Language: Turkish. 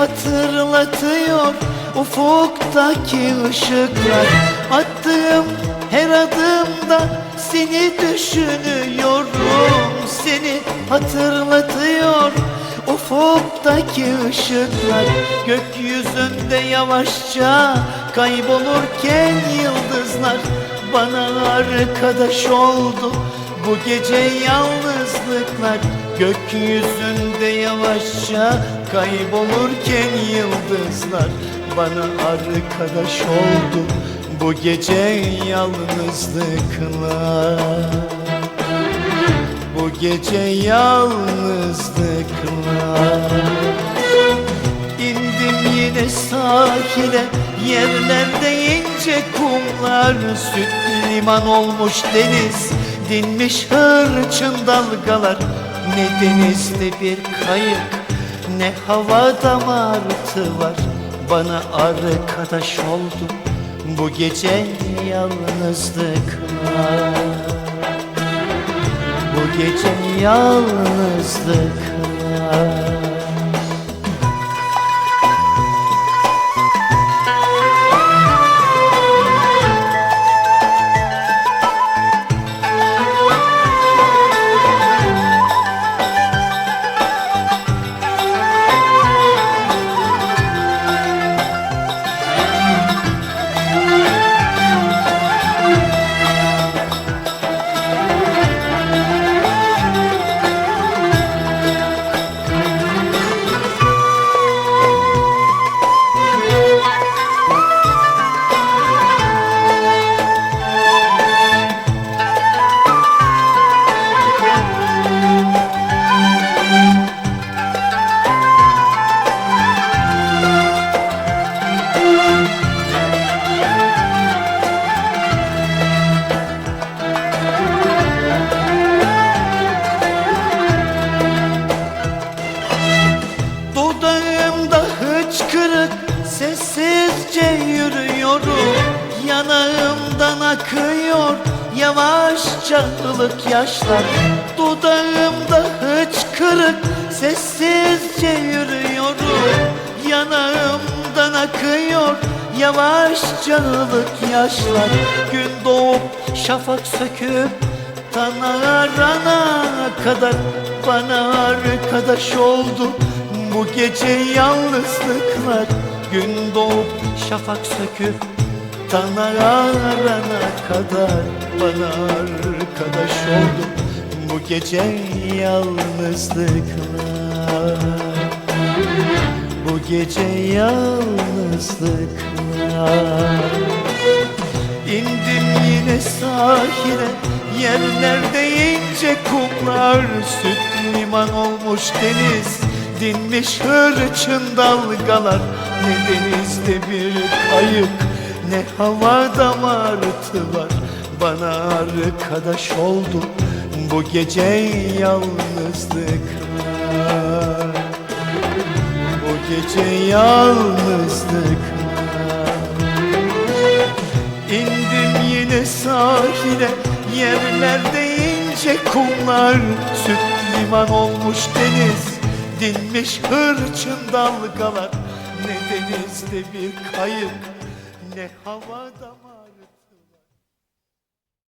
hatırlatıyor ufuktaki ışıklar. Attığım her adımda seni düşünüyorum. Seni hatırlatıyor ufuktaki ışıklar. Gökyüzünde yavaşça kaybolurken yıldızlar Bana arkadaş oldu bu gece yalnızlıklar Gökyüzünde yavaşça kaybolurken yıldızlar Bana arkadaş oldu. Bu gece yalnızlıklar. Bu gece yalnızlıklar Yine sahile Yerlerde ince kumlar Süt liman olmuş deniz Dinmiş hırçın dalgalar. Ne denizde bir kayık Ne havada martı var. Bana arkadaş oldu Bu gece yalnızlıklar Bu gece Dudağımda sessizce yürüyorum Yanağımdan akıyor yavaşça ılık yaşlar. Dudağımda hıçkırık sessizce yürüyorum Yanağımdan akıyor yavaşça ılık yaşlar. Gün doğup şafak söküp Tan arana kadar bana arkadaş oldu. Bu gece yalnızlıklar Gün doğup şafak söküp Tan arana kadar bana arkadaş oldu. Bu gece yalnızlıklar. Bu gece yalnızlıklar. İndim yine sahile Yerlerde ince kumlar Süt liman olmuş deniz Dinmiş hırçın dalgalar. Ne denizde bir kayık Ne havada martı var. Bana arkadaş oldu Bu gece yalnızlıklar. Bu gece yalnızlıklar. İndim yine sahile Yerlerde ince kumlar. Süt liman olmuş deniz Dinmiş hırçın dalgalar. Ne denizde bir kayık Ne havada